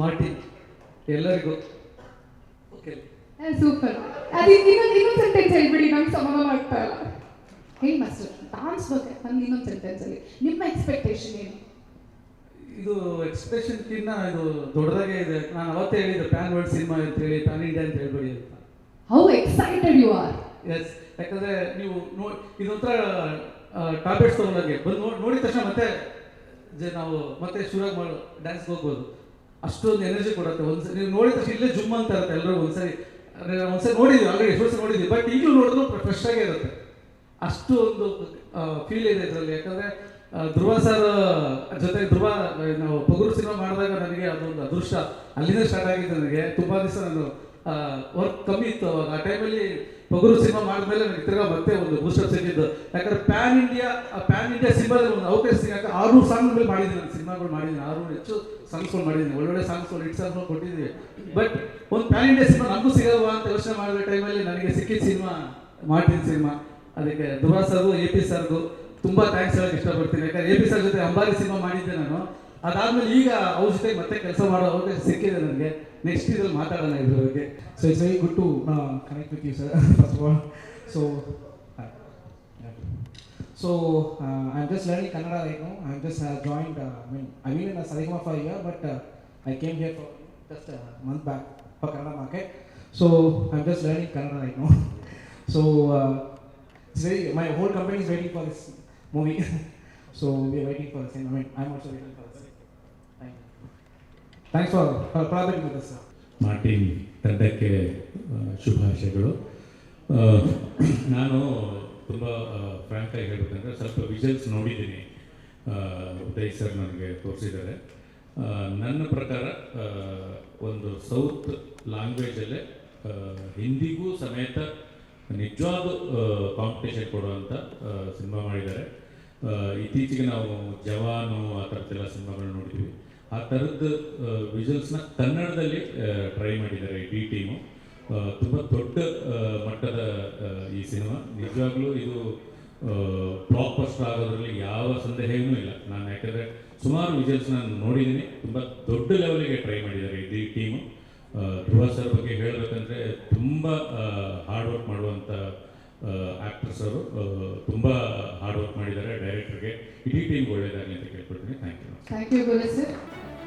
Martin ಎಲ್ಲರಿಗೂ. Okay super ಅದು ಇನ್ನೊಂದು ಇನ್ನೊಂದು ಸೆಂಟೆನ್ಸ್ ಹೇಳ್ಬಿಡಿ ನಂಗೆ ಸಮಾಧಾನ ಆಗ್ತಾ ಇಲ್ಲ. ಹೇಳಿ ಮಾಸ್ಟರ್? ಡಾನ್ಸ್ ಬಗ್ಗೆ ನಂಗೆ ಇನ್ನೊಂದು ಸೆಂಟೆನ್ಸ್ ಅಲ್ಲಿ. ನಿಮ್ಮ ಎಕ್ಸ್ಪೆಕ್ಟೇಷನ್ ಏನು? ಇದು ಎಕ್ಸ್ಪ್ರೆಷನ್ಕಿನ್ನ ಇದು ದೊಡ್ಡದಾಗೆ ಇದೆ. ನಾನು ಅವತ್ತೇ ಹೇಳಿದ್ದೆ ಪ್ಯಾನ್ ವರ್ಲ್ಡ್ ಸಿನಿಮಾ ಅಂತ ಹೇಳಿ ಪ್ಯಾನ್ ಇಂಡಿಯಾ ಅಂತ ಹೇಳ್ಬೇಡಿ ಅಂತ. How excited you are yes ಯಾಕಂದ್ರೆ ನೀವು ನೋಡಿ ಇದೊಂಥರ ಟ್ಯಾಬ್ಲೆಟ್ಸ್ ತೊಗೊಂಡಾಗೆ ಬಂದು ನೋಡಿ ನೋಡಿದ ತಕ್ಷಣ ಮತ್ತೆ ನಾವು ಮತ್ತೆ ಶುರುವಾಗಿ ಮಾಡೋ ಡ್ಯಾನ್ಸ್ಗೆ ಹೋಗ್ಬೋದು. ಅಷ್ಟೊಂದು ಎನರ್ಜಿ ಕೊಡುತ್ತೆ. ಒಂದ್ಸರಿ ನೀವು ನೋಡಿದ ತಕ್ಷಣ ಇಲ್ಲೇ ಜುಮ್ ಅಂತ ಇರುತ್ತೆ ಎಲ್ಲರೂ ಒಂದ್ಸರಿ. ಒಂದ್ಸರಿ ನೋಡಿದ್ವಿ, ಆಲ್ರೆಡಿ ಎಷ್ಟು ವರ್ಷ ನೋಡಿದ್ವಿ ಬಟ್ ಈಗಲೂ ನೋಡಿದ್ರು ಫ್ರೆಶ್ ಆಗೇ ಇರುತ್ತೆ. ಅಷ್ಟು ಒಂದು ಫೀಲ್ ಇದೆ ಇದರಲ್ಲಿ. ಯಾಕಂದ್ರೆ ಧ್ರುವ ಸರ್ ಜೊತೆ ಧ್ರುವ ನಾವು ಪಗುರು ಸಿನಿಮಾ ಮಾಡಿದಾಗ ನನಗೆ ಅದೊಂದು ಅದೃಷ್ಟ. ಅಲ್ಲಿಂದ ಸ್ಟಾರ್ಟ್ ಆಗಿದೆ ನನಗೆ. ತುಂಬಾ ದಿವಸ ನಾನು ವರ್ಕ್ ಕಮ್ಮಿ ಇತ್ತು ಅವಾಗ. ಆ ಟೈಮಲ್ಲಿ ಪಗುರು ಸಿನಿಮಾ ಮಾಡಿದ್ಮೇಲೆ ನನಗೆ ತಿರ್ಗಾ ಮತ್ತೆ ಒಂದು ಬೂಸ್ಟರ್ ಸಿಕ್ಕಿದ್ದು. ಯಾಕಂದ್ರೆ ಪ್ಯಾನ್ ಇಂಡಿಯಾ ಪ್ಯಾನ್ ಇಂಡಿಯಾ ಸಿನಿಮಾದಲ್ಲಿ ಒಂದು ಅವಕಾಶ ಸಿಗಾಕ ಆರು ಸಾಂಗ್ಗಳು ಮಾಡಿದ್ದೀನಿ ನಾನು. ಸಿನಿಮಾಗಳು ಮಾಡಿದ್ದೀನಿ. ಆರು ಹೆಚ್ಚು ಸಾಂಗ್ಸ್ಗಳು ಮಾಡಿದ್ದೀನಿ. ಒಳ್ಳೊಳ್ಳೆ ಸಾಂಗ್ಸ್ಗಳು ಹಿಟ್ ಸಾಂಗ್ಸ್ಗಳು ಕೊಟ್ಟಿದ್ದೀವಿ. ಬಟ್ ಒಂದು ಪ್ಯಾನ್ ಇಂಡಿಯಾ ಸಿನಿಮಾ ನಮಗೂ ಸಿಗಲ್ವಾ ಅಂತ ಯೋಚನೆ ಮಾಡಿದ ಟೈಮಲ್ಲಿ ನನಗೆ ಸಿಕ್ಕಿದ ಸಿನಿಮಾ ಮಾಡ್ತೀನಿ ಸಿನಿಮಾ ಅದಕ್ಕೆ ಧ್ರುವ ಸರ್ಗೂ ಎ ಪಿ ಸರ್ಗೂ ತುಂಬ ಥ್ಯಾಂಕ್ಸ್ ಹೇಳಕ್ಕೆ ಇಷ್ಟಪಡ್ತೀನಿ. ಯಾಕಂದ್ರೆ ಎ ಪಿ ಸರ್ ಜೊತೆ ಅಂಬಾರಿ ಸಿನಿಮಾ ಮಾಡಿದ್ದೆ ನಾನು. ಅದಾದ್ಮೇಲೆ ಈಗ ಅವ್ರ ಜೊತೆ ಮತ್ತೆ ಕೆಲಸ ಮಾಡೋ ಅವಕಾಶ ಸಿಕ್ಕಿದೆ ನನಗೆ ನೆಕ್ಸ್ಟ್ ಇದ್ರಲ್ಲಿ ಮಾತಾಡೋಣ ಇದ್ರ ಬಗ್ಗೆ So it's very good to uh, connect with you, sir. First of all, so hi. Yeah. So uh, I'm just learning Kannada right now. I'm just uh, joined. Uh, I mean, I mean in a Sarigama for a year, but uh, I came here for just a month back for Kannada market. So I'm just learning Kannada right now. so uh, it's very. My whole company is waiting for this movie. so we're waiting for the same. I mean, I'm also waiting for the same. Thank for problem sir Martin ತಂಡಕ್ಕೆ ಶುಭಾಶಯಗಳು. ನಾನು ತುಂಬ ಫ್ರಾಂಕಾಗಿ ಹೇಳಬೇಕಂದ್ರೆ ಸ್ವಲ್ಪ whistles ನೋಡಿದ್ದೀನಿ. Uday sir ನನಗೆ ತೋರಿಸಿದ್ದಾರೆ. ನನ್ನ ಪ್ರಕಾರ ಒಂದು ಸೌತ್ ಲ್ಯಾಂಗ್ವೇಜಲ್ಲೇ ಹಿಂದಿಗೂ ಸಮೇತ ನಿಜವಾದ ಕಾಂಪಿಟೇಷನ್ ಕೊಡುವಂಥ ಸಿನಿಮಾ ಮಾಡಿದ್ದಾರೆ. ಇತ್ತೀಚೆಗೆ ನಾವು ಜವಾನು ಆ ಥರದ್ದೆಲ್ಲ ಸಿನಿಮಾಗಳು ನೋಡಿದ್ವಿ. ಆ ಥರದ್ದು ವಿಜುವಲ್ಸ್ನ ಕನ್ನಡದಲ್ಲಿ ಟ್ರೈ ಮಾಡಿದ್ದಾರೆ ಡಿ ಟೀಮು. ತುಂಬ ದೊಡ್ಡ ಮಟ್ಟದ ಈ ಸಿನಿಮಾ. ನಿಜವಾಗ್ಲೂ ಇದು ಬ್ಲಾಕ್ ಬಸ್ಟರ್ ಆಗೋದ್ರಲ್ಲಿ ಯಾವ ಸಂದೇಹವೂ ಇಲ್ಲ. ನಾನು ಯಾಕಂದರೆ ಸುಮಾರು ವಿಜುವಲ್ಸ್ ನಾನು ನೋಡಿದ್ದೀನಿ ತುಂಬ ದೊಡ್ಡ ಲೆವೆಲಿಗೆ ಟ್ರೈ ಮಾಡಿದ್ದಾರೆ ಈ ಟೀಮು. ಧ್ರುವ ಸರ್ ಬಗ್ಗೆ ಹೇಳಬೇಕಂದ್ರೆ ತುಂಬ ಹಾರ್ಡ್ ವರ್ಕ್ ಮಾಡುವಂಥ ಆ್ಯಕ್ಟರ್ಸ್ ಅವರು. ತುಂಬ ಹಾರ್ಡ್ ವರ್ಕ್ ಮಾಡಿದ್ದಾರೆ ಡೈರೆಕ್ಟರ್ಗೆ ಇಡೀ ಟೀಮ್ಗೆ ಒಳ್ಳೆಯದಾಗಲಿ ಅಂತ ಕೇಳ್ಕೊಳ್ತೀನಿ. Thank you thank you sir